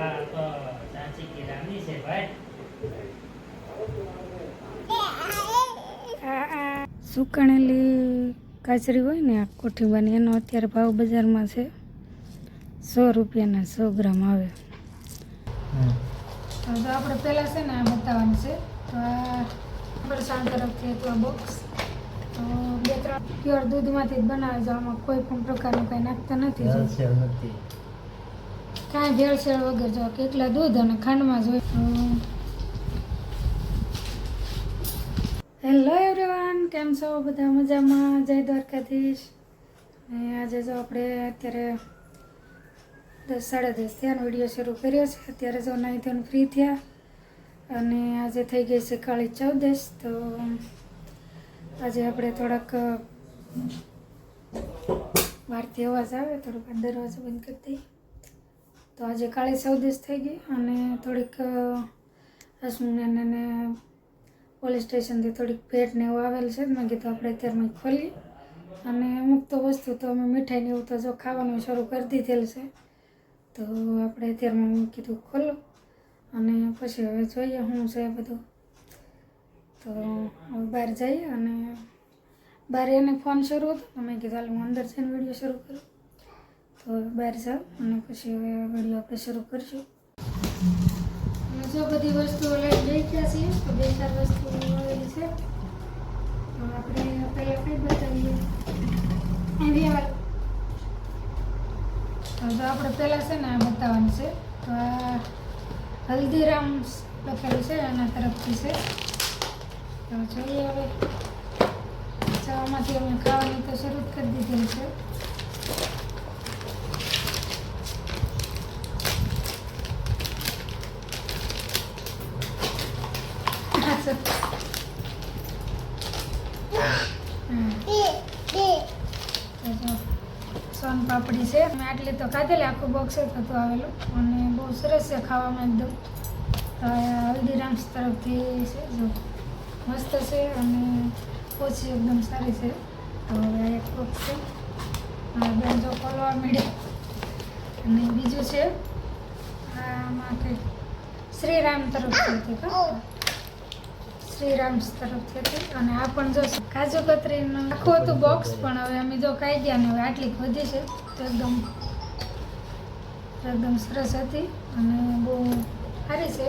હા તો ચાચી કિરાની છે ભાઈ સુકણેલી કાચરી હોય ને આ કોઠીબાની એનો અત્યારે ભાવ બજારમાં છે સો રૂપિયાના સો ગ્રામ આવે. તો આપણે પહેલાં છે ને આ બતાવવાનું છે તો આ વરસાદ તરફથી એક આ બોક્સ તો બે ત્રણ પ્યોર દૂધમાંથી જ બનાવે છે આમાં કોઈ પણ પ્રકારનું કંઈ નાખતા નથી. નથી. કાંઈ ભેળસેળ વગર જો કેટલા દૂધ અને ખાંડમાં જ હોય તો હેલો એવરીવન કેમ છો? બધા મજામાં? જય દ્વારકાધીશ. અને આજે જો આપણે અત્યારે દસ, સાડા દસ થયાનો વીડિયો શરૂ કર્યો છે. અત્યારે જો નહીં તો ફ્રી થયા. અને આજે થઈ ગઈ છે કાળી ચૌદશ. તો આજે આપણે થોડાક ભારતીય અવાજ આવે, થોડુંક દરવાજો બંધ કરી દઈએ. તો આજે કાળી સૌદેશ થઈ ગઈ અને થોડીક હસમુને ને પોલીસ સ્ટેશનથી થોડીક ભેટ ને એવું આવેલ છે. મેં કીધું આપણે અત્યારમાં ખોલી અને અમુક તો વસ્તુ તો અમે મીઠાઈ ને એવું તો જો ખાવાનું શરૂ કરી દીધેલ છે, તો આપણે અત્યારમાં મેં કીધું ખોલો. અને પછી હવે જોઈએ શું છે બધું. તો હવે બહાર જઈએ અને બહાર એને ફોન શરૂ હતો મેં કીધું હું અંદર જઈને વીડિયો શરૂ કરું. તો બહાર જાઓ અને પછી હવે વીડિયો આપણે શરૂ કરીશું. જો બધી વસ્તુઓ લઈ લઈ ગયા છીએ, તો બે ચાર વસ્તુઓ આવેલી છે. તો આપણે પહેલાં કંઈ બતાવીએ? તો આપણે પહેલાં છે ને આ બતાવવાનું છે, તો આ હલ્દીરામ્સ લખેલું છે એના તરફથી છે. તો જોઈએ હવે. ચામાંથી અમે ખાવાની તો શરૂ કરી દીધેલી છે હા, સર. હમ. તો જો સોન પાપડી છે. મેં આટલી તો ખાધેલી, આખું બોક્સ જ હતું આવેલું. અને બહુ સરસ છે ખાવામાં એકદમ. હલ્દીરામ્સ તરફથી છે, જો. મસ્ત છે અને ઓછી એકદમ સારી છે. તો હવે આ એક બોક્સ છે. આ બેન જો ખોલવા મળે અને બીજું છે, આમાં કંઈક શ્રીરામ તરફથી હતું શ્રીરામ તરફથી હતી અને આ પણ જો કાજુ કતરીનું આખું હતું બોક્સ પણ હવે અમે જો ખાઈ ગયા ને હવે આટલી વધી છે તો એકદમ એકદમ સરસ હતી અને બહુ સારી છે.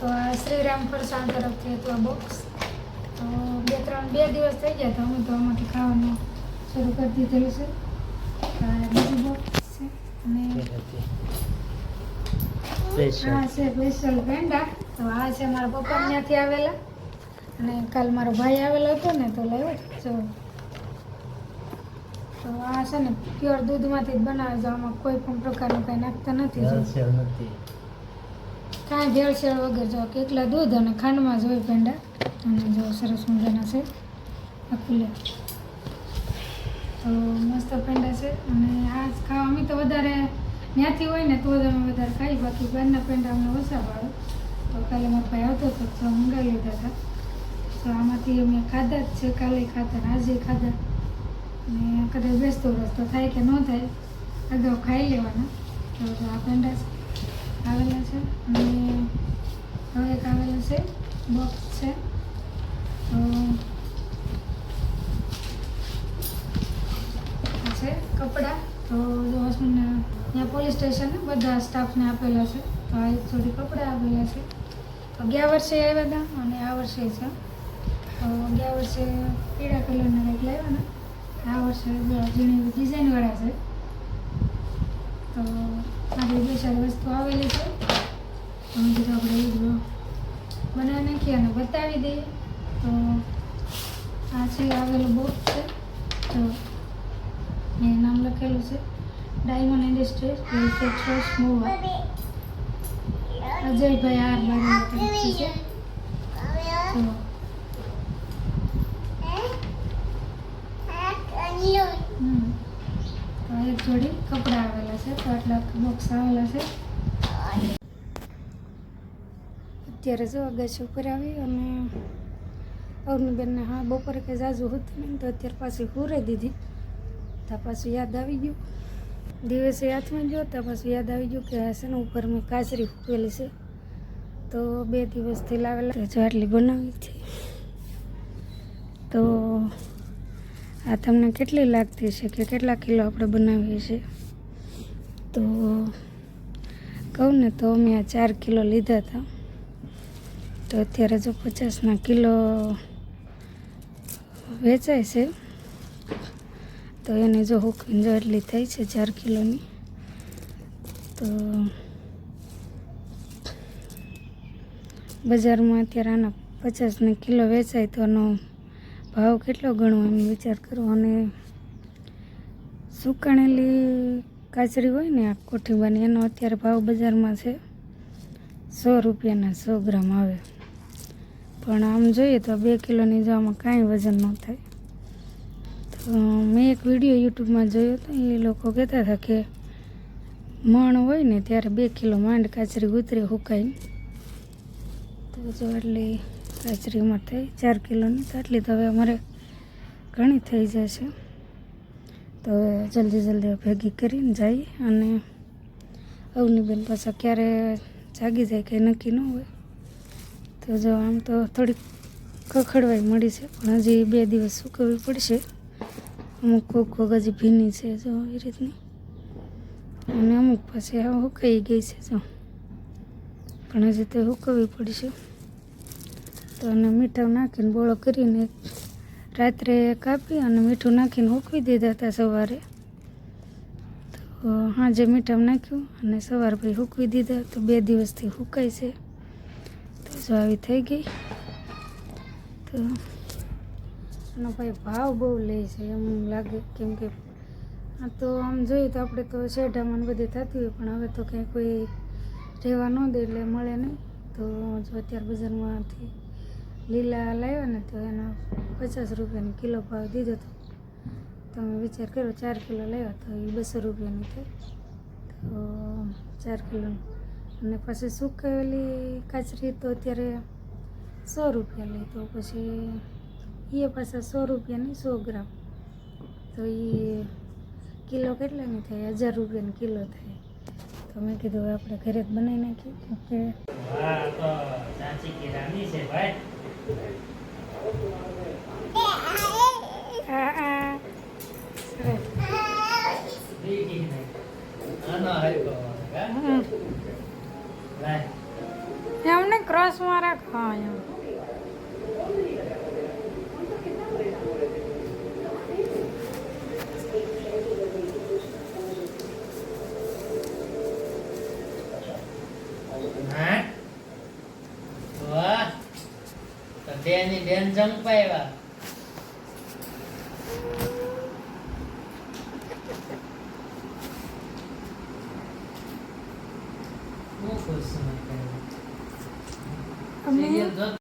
તો આ શ્રીરામ ફરસાણ તરફથી હતું આ બોક્સ તો બે ત્રણ બે દિવસ થઈ ગયા તો અમે તો આમાંથી ખાવાનું શરૂ કરી દીધેલું છે. બીજું બોક્સ છે અને આ છે સ્પેશિયલ પેંડા તો આ છે મારા પપ્પા ત્યાંથી આવેલા. અને કાલ મારો ભાઈ આવેલો હતો ને તો લાવ્યો જો. તો આ છે ને પ્યોર દૂધમાંથી જ બનાવે છે આમાં કોઈ પણ પ્રકારનું કંઈ નાખતા નથી. કાંઈ ભેળસેળ વગર જો એકલા દૂધ અને ખાંડમાં જ હોય પેંડા અને જો સરસ મજાના છે. ખુલ્લે તો મસ્ત પેંડા છે. અને આ ખાવા અમે તો વધારે ત્યાંથી હોય ને તો જ અમે વધારે ખાઈ. બાકી બહારના પેંડા અમને ઓછા ભાવે. તો કાલે મારો ભાઈ આવતો હતો તો મંગાવી લીધા હતા. તો આમાંથી અમે ખાધા જ છે, કાલે ખાધા ને આજે ખાધા. અને કદાચ બેસતો રસ્તો થાય કે ન થાય, અગાઉ ખાઈ લેવાના. તો આ પેંડા આવેલા છે. અને હવે એક આવેલું છે બોક્સ છે. તો છે કપડાં. તો જો હસમને ત્યાં પોલીસ સ્ટેશને બધા સ્ટાફને આપેલા છે. તો આ જોડી કપડાં આપેલા છે. તો વર્ષે આવ્યા હતા અને આ વર્ષે છે. ગયા વર્ષે પીળા કલરના કંઈક લાવ્યા ને, આ વર્ષે ઝીણી ડિઝાઇનવાળા છે. તો આજે બે ચાર વસ્તુ આવેલી છે. તો આપણે એ જ બનાવી નાખીએ અને બતાવી દઈએ તો આ છે, આવેલું બોક્સ છે. તો એ નામ લખેલું છે. Diamond industries manufacturers Mova Ajaybhai R બાર છે. તો હમ. તો એક જોડી કપડાં આવેલા છે, તો આટલા બોક્સ આવેલા છે. અત્યારે જો અગાસી ઉપર આવી અને અરુણબેનને હા બપોરે કંઈ જાજુ હતું નહીં, તો અત્યારે પાછી હુરે દીધી. ત્યાં પાછું યાદ આવી ગયું. દિવસે હાથમાં ગયો ત્યાં પાછું યાદ આવી ગયું કે હશે ને ઉપર મેં કાચરી ફૂકેલી છે. તો બે દિવસથી લાવેલા. જો આટલી બનાવી છે. તો આ તમને કેટલી લાગતી છે કે કેટલા કિલો આપણે બનાવીએ છીએ? તો કહું ને તો અમે આ ચાર કિલો લીધા હતા. તો અત્યારે જો પચાસના કિલો વેચાય છે, તો એને જો હુકીને જો એટલી થઈ છે ચાર કિલોની, તો બજારમાં અત્યારે આના પચાસને કિલો વેચાય તો એનો ભાવ કેટલો ગણો એમ વિચાર કરો અને સુકાણેલી કાચરી હોય ને આ કોઠીબાની, એનો અત્યારે ભાવ બજારમાં છે સો રૂપિયાના સો ગ્રામ આવે. પણ આમ જોઈએ તો બે કિલોની જો કાંઈ વજન ન થાય. તો મેં એક વીડિયો યુટ્યુબમાં જોયો હતો એ લોકો કહેતા હતા કે મણ હોય ને ત્યારે બે કિલો માંડ કાચરી ઉતરે હુકાઈને તો જો એટલી કાચરીમાં થઈ ચાર કિલોની તો તો હવે અમારે ઘણી થઈ જશે. તો હવે જલ્દી જલ્દી ભેગી કરીને જઈએ અને અવની બેન પાછા ક્યારે જાગી જાય કંઈ નક્કી ન હોય. તો જો આમ તો થોડીક કખડવાઈ મળી છે. પણ હજી બે દિવસ સૂકવવી પડશે. અમુક કોક કોક હજી ભીની છે જો એ રીતની. અને અમુક પાસે હુકાઈ ગઈ છે જો. પણ હજી તો હુકવવી પડશે. તો અને મીઠું નાખીને બોળો કરીને રાત્રે કાપી અને મીઠું નાખીને ઉકવી દીધા હતા સવારે. તો સાંજે મીઠામાં નાખ્યું અને સવાર પછી હૂકવી દીધા. તો બે દિવસથી હુકાય છે. તો આવી થઈ ગઈ. તો એનો ભાઈ ભાવ બહુ લે છે એમ લાગે. કેમ કે આ તો આમ જોઈએ તો આપણે તો શેઢામાં બધી થતી હોય, પણ હવે તો કંઈ કોઈ રહેવા ન દે એટલે મળે નહીં. તો જો અત્યારે બજારમાંથી લીલા લાવ્યા ને તો એનો પચાસ રૂપિયાનો કિલો ભાવ દીધો હતો તમે વિચાર કરો ચાર કિલો લાવ્યા તો એ બસો રૂપિયાની થઈ તો ચાર કિલોની અને પછી સુકાવેલી કાચરી તો અત્યારે સો રૂપિયા લઈ તો પછી એ પાછા સો રૂપિયાની સો ગ્રામ. તો એ કિલો કેટલાની થાય? હજાર રૂપિયાની કિલો થાય. તો મેં કીધું આપણે ઘરે જ બનાવી નાખીએ. કે હા, તો છે ભાઈ. એમને ક્રોસમાં રાખો એમ તો બેની બેન જંપાવ્યા હું ખુશ છું